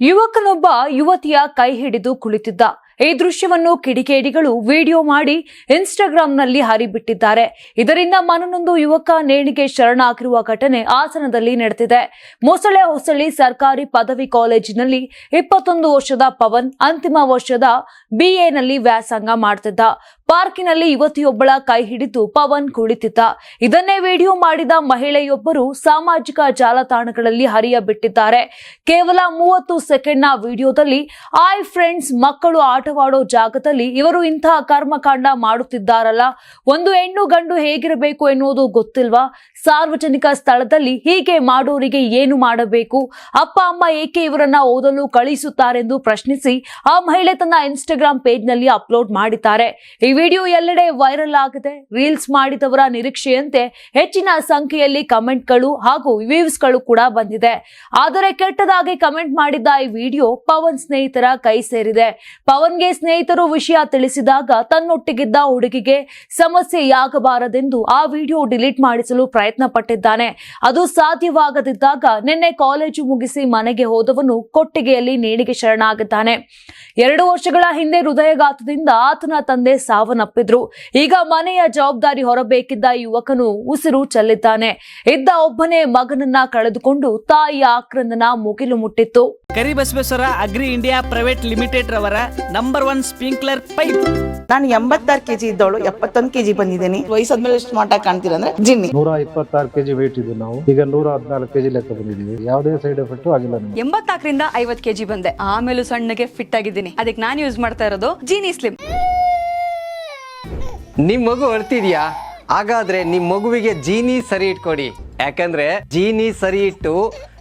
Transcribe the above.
ಯುವಕನೊಬ್ಬ ಯುವತಿಯ ಕೈ ಹಿಡಿದು ಕುಳಿತಿದ್ದ. ಈ ದೃಶ್ಯವನ್ನು ಕಿಡಿಕೇಡಿಗಳು ವಿಡಿಯೋ ಮಾಡಿ ಇನ್ಸ್ಟಾಗ್ರಾಂನಲ್ಲಿ ಹರಿಬಿಟ್ಟಿದ್ದಾರೆ. ಇದರಿಂದ ಮನನೊಂದು ಯುವಕ ನೇಣಿಗೆ ಶರಣಾಗಿರುವ ಘಟನೆ ಹಾಸನದಲ್ಲಿ ನಡೆದಿದೆ. ಮೊಸಳೆ ಹೊಸಳಿ ಸರ್ಕಾರಿ ಪದವಿ ಕಾಲೇಜಿನಲ್ಲಿ ಇಪ್ಪತ್ತೊಂದು ವರ್ಷದ ಪವನ್ ಅಂತಿಮ ವರ್ಷದ ಬಿಎನಲ್ಲಿ ವ್ಯಾಸಂಗ ಮಾಡ್ತಿದ್ದ. ಪಾರ್ಕಿನಲ್ಲಿ ಯುವತಿಯೊಬ್ಬಳ ಕೈ ಹಿಡಿದು ಪವನ್ ಕುಳಿತಿದ್ದ. ಇದನ್ನೇ ವಿಡಿಯೋ ಮಾಡಿದ ಮಹಿಳೆಯೊಬ್ಬರು ಸಾಮಾಜಿಕ ಜಾಲತಾಣಗಳಲ್ಲಿ ಹರಿಯ ಬಿಟ್ಟಿದ್ದಾರೆ ಕೇವಲ ಮೂವತ್ತು ಸೆಕೆಂಡ್ನ ವಿಡಿಯೋದಲ್ಲಿ ಆಯ್ ಫ್ರೆಂಡ್ಸ್ ಮಕ್ಕಳು ಆಟವಾಡೋ ಜಾಗದಲ್ಲಿ ಇವರು ಇಂತಹ ಕರ್ಮಕಾಂಡ ಮಾಡುತ್ತಿದ್ದಾರಲ್ಲ? ಒಂದು ಹೆಣ್ಣು ಗಂಡು ಹೇಗಿರಬೇಕು ಎನ್ನುವುದು ಗೊತ್ತಿಲ್ವಾ? ಸಾರ್ವಜನಿಕ ಸ್ಥಳದಲ್ಲಿ ಹೀಗೆ ಮಾಡೋರಿಗೆ ಏನು ಮಾಡಬೇಕು? ಅಪ್ಪ, ಅಮ್ಮ ಏಕೆ ಇವರನ್ನ ಓದಲು ಕಳಿಸುತ್ತಾರೆಂದು ಪ್ರಶ್ನಿಸಿ ಆ ಮಹಿಳೆ ತನ್ನ ಇನ್ಸ್ಟಾಗ್ರಾಮ್ ಪೇಜ್ನಲ್ಲಿ ಅಪ್ಲೋಡ್ ಮಾಡಿದ್ದಾರೆ. ಈ ವಿಡಿಯೋ ಎಲ್ಲೆಡೆ ವೈರಲ್ ಆಗಿದೆ. ರೀಲ್ಸ್ ಮಾಡಿದವರ ನಿರೀಕ್ಷೆಯಂತೆ ಹೆಚ್ಚಿನ ಸಂಖ್ಯೆಯಲ್ಲಿ ಕಮೆಂಟ್ಗಳು ಹಾಗೂ ವ್ಯೂಸ್ಗಳು ಕೂಡ ಬಂದಿದೆ. ಆದರೆ ಕೆಟ್ಟದಾಗಿ ಕಮೆಂಟ್ ಮಾಡಿದ್ದ ಈ ವಿಡಿಯೋ ಪವನ್ ಸ್ನೇಹಿತರ ಕೈ ಸೇರಿದೆ. ಪವನ್ಗೆ ಸ್ನೇಹಿತರು ವಿಷಯ ತಿಳಿಸಿದಾಗ ತನ್ನೊಟ್ಟಿಗಿದ್ದ ಹುಡುಗಿಗೆ ಸಮಸ್ಯೆಯಾಗಬಾರದೆಂದು ಆ ವಿಡಿಯೋ ಡಿಲೀಟ್ ಮಾಡಿಸಲು ಪ್ರಯತ್ನ ಪಟ್ಟಿದ್ದಾನೆ ಅದು ಸಾಧ್ಯವಾಗದಿದ್ದಾಗ ನಿನ್ನೆ ಕಾಲೇಜು ಮುಗಿಸಿ ಮನೆಗೆ ಹೋದವನು ಕೊಟ್ಟಿಗೆಯಲ್ಲಿ ನೇಣಿಗೆ ಶರಣಾಗಿದ್ದಾನೆ. ಎರಡು ವರ್ಷಗಳ ಹಿಂದೆ ಹೃದಯಘಾತದಿಂದ ಆತನ ತಂದೆ ಸಾವನ್ನಪ್ಪಿದ್ರು. ಈಗ ಮನೆಯ ಜವಾಬ್ದಾರಿ ಹೊರಬೇಕಿದ್ದ ಯುವಕನು ಉಸಿರು ಚೆಲ್ಲಿದ್ದಾನೆ. ಇದ್ದ ಒಬ್ಬನೇ ಮಗನನ್ನ ಕಳೆದುಕೊಂಡು ತಾಯಿಯ ಆಕ್ರಂದನ ಮುಗಿಲು ಮುಟ್ಟಿತ್ತು. Karibasaveshwara Agri India Private Limited ರವರ ನಂಬರ್ ಒನ್ ಸ್ಪ್ರಿಂಕ್ಲರ್ ಪೈಪ್ ನಾನು ಎಂಬತ್ತಾರು ಕೆಜಿ ಇದ್ದವಳು ಎಪ್ಪತ್ತೊಂದು ಕೆಜಿ ಬಂದಿದ್ದೀನಿ. ವಯಸ್ಸಾದ್ಮೇಲೆ ಎಷ್ಟು ಮಾಟ ಕಾಣ್ತೀರ ಅಂದ್ರೆ ಜಿನ್ನಿ. ನೂರ ಇಪ್ಪತ್ತಾರು ಕೆಜಿ ವೆಯ್ಟ್ ಇದ್ದು ನಾವು. ಈಗ ನೂರ ಹದಿನಾಲ್ಕು ಕೆಜಿ ಲೆಕ್ಕ ಬಂದಿದ್ದೀವಿ. ಯಾವುದೇ ಸೈಡ್ ಎಫೆಕ್ಟ್ ಆಗಿಲ್ಲ ನಮಗೆ. ಎಂಬತ್ನಾಲ್ಕರಿಂದ ಐವತ್ ಕೆಜಿ ಬಂದೆ. ಆಮೇಲೂ ಸಣ್ಣಗೆ ಫಿಟ್ ಆಗಿದ್ದೀನಿ. ಅದಕ್ಕೆ ನಾನು ಯೂಸ್ ಮಾಡ್ತಾ ಇರೋದು ಜೀನಿ ಸ್ಲಿಮ್ ನಿಮ್ ಮಗು ಅಳ್ತಿದ್ಯಾ? ಹಾಗಾದ್ರೆ ನಿಮ್ ಮಗುವಿಗೆ ಜೀನಿ ಸರಿ ಇಟ್ಕೊಡಿ. ಯಾಕಂದ್ರೆ ಜೀನಿ ಸರಿ ಇಟ್ಟು